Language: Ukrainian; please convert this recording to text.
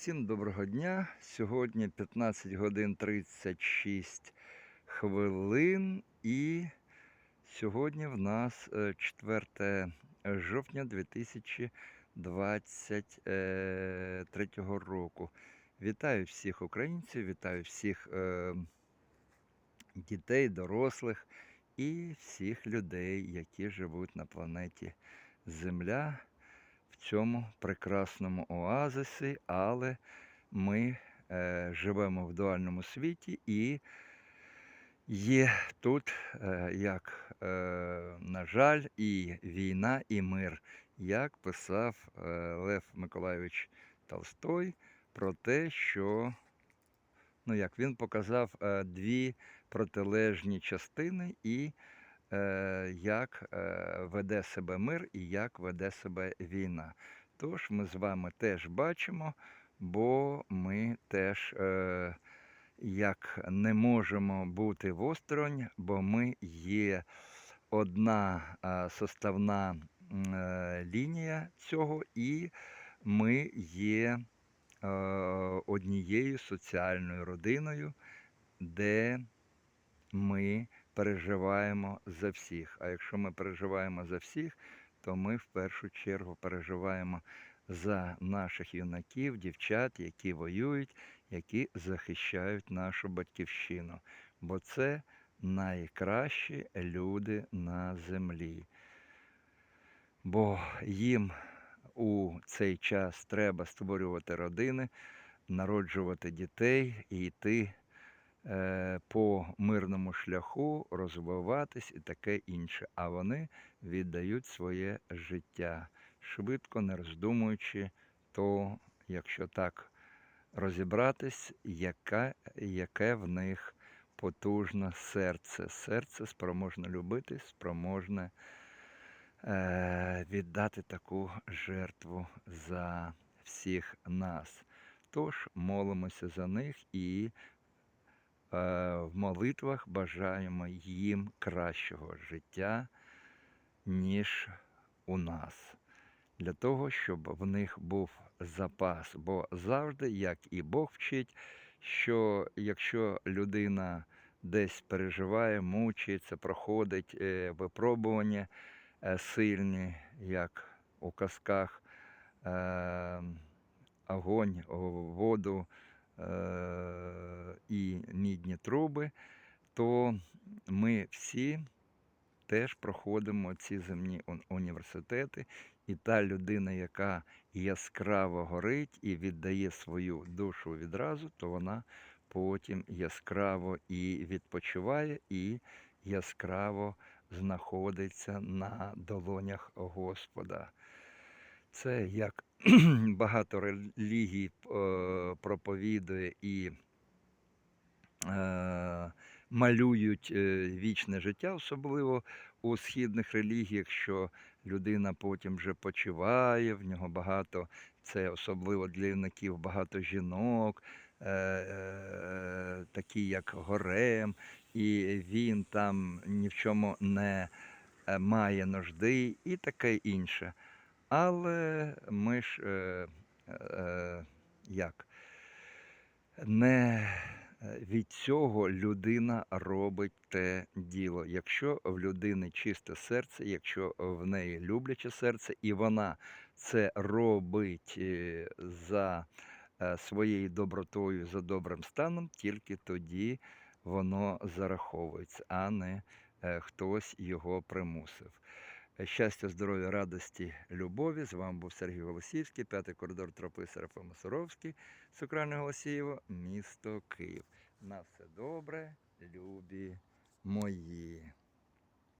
Всім доброго дня. Сьогодні 15 годин 36 хвилин і сьогодні в нас е, 4 жовтня 2023 року. Вітаю всіх українців, вітаю всіх е, дітей, дорослих і всіх людей, які живуть на планеті Земля цьому прекрасному оазисі, але ми е, живемо в дуальному світі і є тут, е, як, е, на жаль, і війна, і мир, як писав е, Лев Миколайович Толстой про те, що ну, як він показав е, дві протилежні частини і як е, веде себе мир і як веде себе війна. Тож ми з вами теж бачимо, бо ми теж е, як не можемо бути осторонь, бо ми є одна е, составна е, лінія цього, і ми є е, однією соціальною родиною, де ми переживаємо за всіх. А якщо ми переживаємо за всіх, то ми в першу чергу переживаємо за наших юнаків, дівчат, які воюють, які захищають нашу батьківщину. Бо це найкращі люди на землі. Бо їм у цей час треба створювати родини, народжувати дітей і йти по мирному шляху, розвиватись і таке інше. А вони віддають своє життя, швидко не роздумуючи, то якщо так розібратись, яке, яке в них потужне серце. Серце спроможне любити, спроможне е, віддати таку жертву за всіх нас. Тож молимося за них і е, в молитвах бажаємо їм кращого життя, ніж у нас. Для того, щоб в них був запас. Бо завжди, як і Бог вчить, що якщо людина десь переживає, мучається, проходить е, випробування е, сильні, як у казках, е, огонь, воду е, і мідні труби, то ми всі теж проходимо ці земні університети, і та людина, яка яскраво горить і віддає свою душу відразу, то вона потім яскраво і відпочиває, і яскраво знаходиться на долонях Господа. Це як багато релігій е, проповідує і е, малюють е, вічне життя, особливо у східних релігіях, що людина потім вже почиває, в нього багато, це особливо для юнаків, багато жінок, такі як Горем, і він там ні в чому не має нужди і таке інше. Але ми ж е, е, як не від цього людина робить те діло. Якщо в людини чисте серце, якщо в неї любляче серце, і вона це робить е, за е, своєю добротою, за добрим станом, тільки тоді воно зараховується, а не е, хтось його примусив. Щастя, здоров'я, радості, любові. З вами був Сергій Голосіївський, п'ятий коридор тропи Серафа Масуровський, Цукральне Голосієво, місто Київ. На все добре, любі мої.